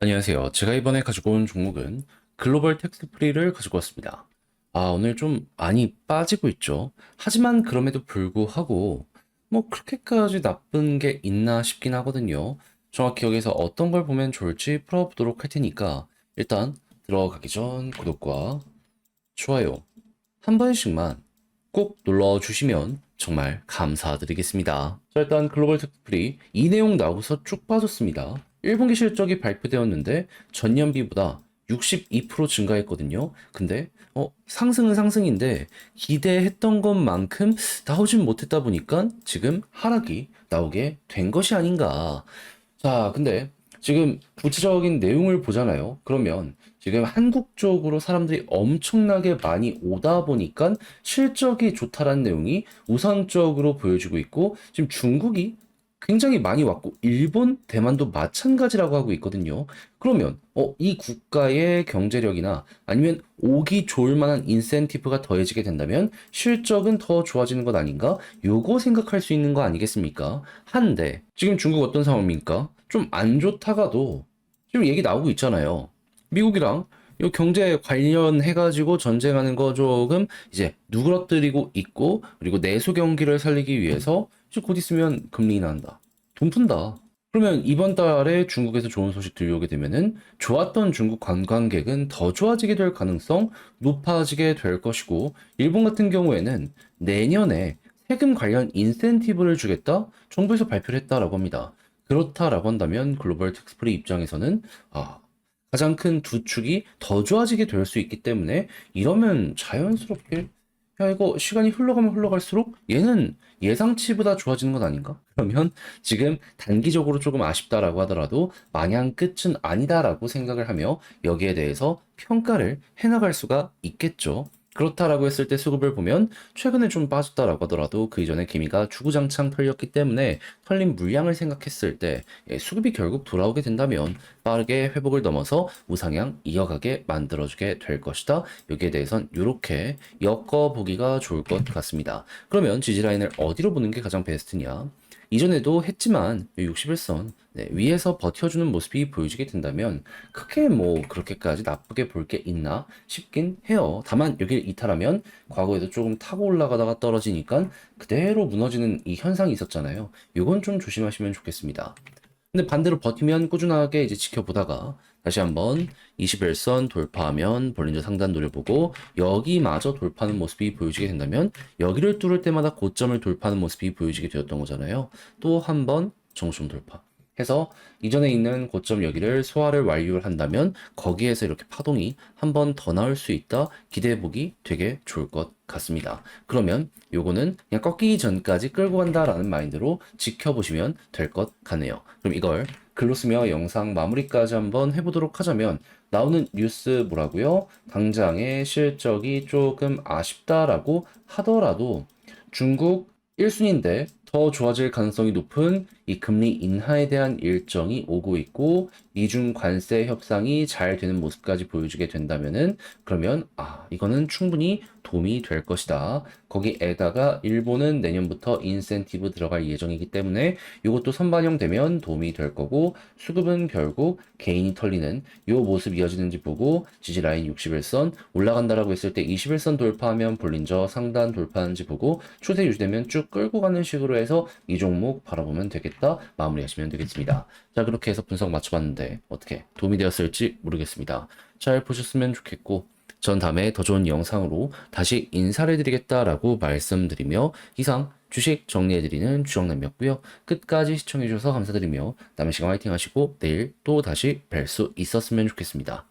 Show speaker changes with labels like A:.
A: 안녕하세요. 제가 이번에 가지고 온 종목은 글로벌 텍스 프리를 가지고 왔습니다. 아, 오늘 좀 많이 빠지고 있죠. 하지만 그럼에도 불구하고 뭐 그렇게까지 나쁜 게 있나 싶긴 하거든요. 정확히 여기서 어떤 걸 보면 좋을지 풀어보도록 할 테니까 일단 들어가기 전 구독과 좋아요 한 번씩만 꼭 눌러주시면 정말 감사드리겠습니다. 자, 일단 글로벌 텍스 프리 이 내용 나오고서 쭉 빠졌습니다. 1분기 실적이 발표되었는데 전년비보다 62% 증가했거든요. 근데 어, 상승은 상승인데 기대했던 것만큼 나오진 못했다 보니까 지금 하락이 나오게 된 것이 아닌가. 자, 근데 지금 구체적인 내용을 보잖아요. 그러면 지금 한국 쪽으로 사람들이 엄청나게 많이 오다 보니까 실적이 좋다라는 내용이 우선적으로 보여지고 있고 지금 중국이 굉장히 많이 왔고 일본, 대만도 마찬가지라고 하고 있거든요. 그러면 어, 이 국가의 경제력이나 아니면 오기 좋을 만한 인센티브가 더해지게 된다면 실적은 더 좋아지는 것 아닌가? 요거 생각할 수 있는 거 아니겠습니까? 한데 지금 중국 어떤 상황입니까? 좀 안 좋다가도 지금 얘기 나오고 있잖아요. 미국이랑 요 경제 관련해가지고 전쟁하는 거 조금 이제 누그러뜨리고 있고 그리고 내수 경기를 살리기 위해서 이제 곧 있으면 금리 인하한다. 돈 푼다. 그러면 이번 달에 중국에서 좋은 소식 들려오게 되면은 좋았던 중국 관광객은 더 좋아지게 될 가능성 높아지게 될 것이고 일본 같은 경우에는 내년에 세금 관련 인센티브를 주겠다 정부에서 발표를 했다라고 합니다. 그렇다라고 한다면 글로벌 텍스프리 입장에서는 아 가장 큰 두 축이 더 좋아지게 될 수 있기 때문에 이러면 자연스럽게 야 이거 시간이 흘러가면 흘러갈수록 얘는 예상치보다 좋아지는 건 아닌가? 그러면 지금 단기적으로 조금 아쉽다라고 하더라도 마냥 끝은 아니다라고 생각을 하며 여기에 대해서 평가를 해나갈 수가 있겠죠. 그렇다라고 했을 때 수급을 보면 최근에 좀 빠졌다라고 하더라도 그 이전에 개미가 주구장창 털렸기 때문에 털린 물량을 생각했을 때 예, 수급이 결국 돌아오게 된다면 빠르게 회복을 넘어서 우상향 이어가게 만들어주게 될 것이다. 여기에 대해선 이렇게 엮어보기가 좋을 것 같습니다. 그러면 지지라인을 어디로 보는 게 가장 베스트냐? 이전에도 했지만 61선 네, 위에서 버텨주는 모습이 보여지게 된다면 크게 뭐 그렇게까지 나쁘게 볼 게 있나 싶긴 해요. 다만 여기를 이탈하면 과거에도 조금 타고 올라가다가 떨어지니까 그대로 무너지는 이 현상이 있었잖아요. 이건 좀 조심하시면 좋겠습니다. 근데 반대로 버티면 꾸준하게 이제 지켜보다가 다시 한번 21선 돌파하면 볼린저 상단 노려보고 여기마저 돌파하는 모습이 보여지게 된다면 여기를 뚫을 때마다 고점을 돌파하는 모습이 보여지게 되었던 거잖아요. 또 한 번 정점 돌파. 해서 이전에 있는 고점 여기를 소화를 완료를 한다면 거기에서 이렇게 파동이 한 번 더 나올 수 있다 기대해 보기 되게 좋을 것 같습니다. 그러면 요거는 그냥 꺾이기 전까지 끌고 간다라는 마인드로 지켜보시면 될 것 같네요. 그럼 이걸 글로 쓰며 영상 마무리까지 한번 해보도록 하자면 나오는 뉴스 뭐라고요? 당장의 실적이 조금 아쉽다라고 하더라도 중국 1순위인데 더 좋아질 가능성이 높은 이 금리 인하에 대한 일정이 오고 있고 이중 관세 협상이 잘 되는 모습까지 보여주게 된다면은 그러면 아 이거는 충분히 도움이 될 것이다. 거기에다가 일본은 내년부터 인센티브 들어갈 예정이기 때문에 이것도 선반영되면 도움이 될 거고 수급은 결국 개인이 털리는 이 모습 이어지는지 보고 지지 라인 61선 올라간다라고 했을 때 21선 돌파하면 볼린저 상단 돌파하는지 보고 추세 유지되면 쭉 끌고 가는 식으로 해서 이 종목 바라보면 되겠다 마무리하시면 되겠습니다. 자 그렇게 해서 분석 맞춰봤 어떻게 도움이 되었을지 모르겠습니다. 잘 보셨으면 좋겠고 전 다음에 더 좋은 영상으로 다시 인사를 드리겠다라고 말씀드리며 이상 주식 정리해드리는 주정남이었고요. 끝까지 시청해주셔서 감사드리며 남은 시간 화이팅 하시고 내일 또 다시 뵐 수 있었으면 좋겠습니다.